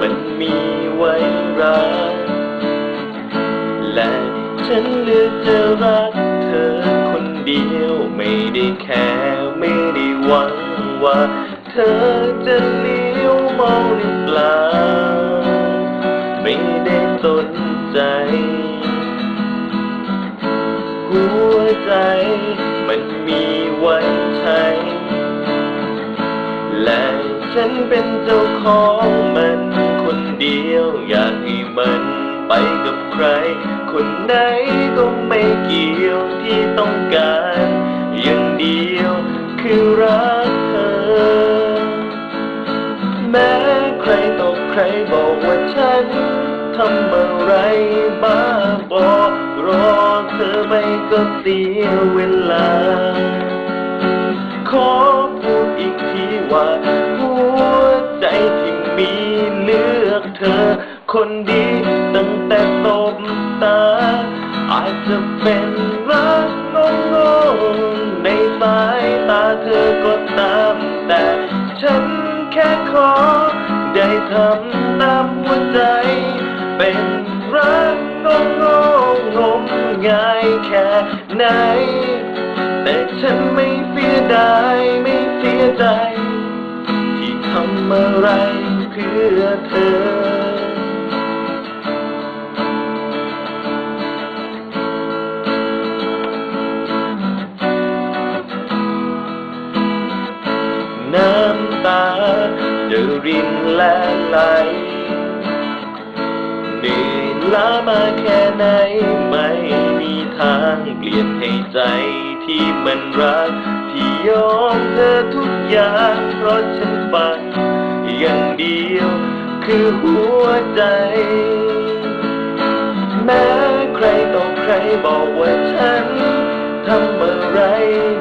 มันมีไว้รัก และฉันเลือกจะรักเธอคนเดียวไม่ได้แค่ไม่ได้หวังว่า เธอจะเลี้ยวมองหรือเปล่า ไม่ได้สนใจ หัวใจมันมีไว้ใช้และ ฉันเป็นเจ้าของมันคนเดียวอยากให้มันไปกับใคร คนไหนก็ไม่เกี่ยวที่ต้องการอย่างเดียวคือรักเธอ แม้ใครต่อใครบอกว่าฉันทำอะไรบ้าบอรอเธอไม่ก็เสียเวลา ขอพูดอีกทีว่า วใจที่มีเลือกเธอ คนดีตั้งแต่ตบตา อาจจะเป็นรักงงๆในสายตาเธอก็ตามแต่ฉันแค่ขอ ได้ทำตามหัวใจ เป็นรักงงงมง่ายแค่ไหน แต่ฉันไม่เสียดายำอะไรเพื่อเธอ น้ำตาจะรินและไหลเหนื่อยล้ามาแค่ไหนไม่มีทางเปลี่ยนให้ใจที่มันรัก ที่ยอมเธอทุกอย่างเพราะฉันฝัน อย่างเดียว คือหัวใจ แม้ใครต่อใครบอกว่าฉันทำอะไร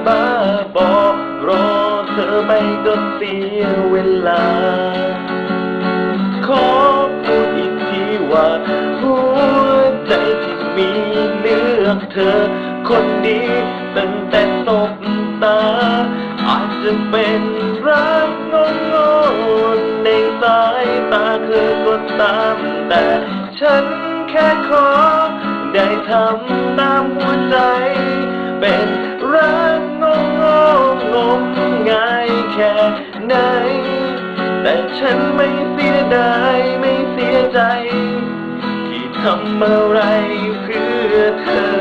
บ้าบอรอเธอไม่ก็เสียเวลา ขอพูดอีกทีว่า หัวใจที่มีเลือกเธอ คนดีตั้งแต่ตบตา อาจจะเป็น ตามแต่ฉันแค่ขอ ได้ทำตามหัวใจ เป็นรักงงงมง่ายแค่ไหน แต่ฉันไม่เสียดายไม่เสียใจ ที่ทำอะไรเพื่อเธอ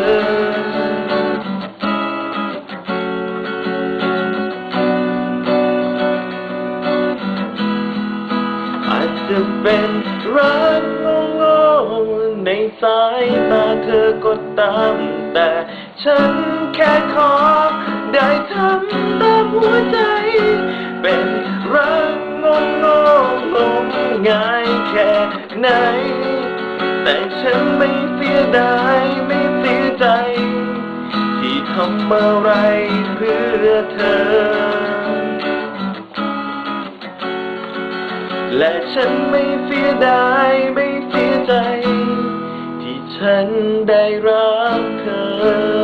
อาจจะเป็น ในสายตาเธอก็ตามแต่ ฉันแค่ขอ ได้ทำตามหัวใจ เป็นรักงงงมง่ายแค่ไหน แต่ฉันไม่เสียดายไม่เสียใจ ที่ทำอะไรเพื่อเธอและฉันไม่เสียดายไม่เสียใจ ฉันได้รักเธอ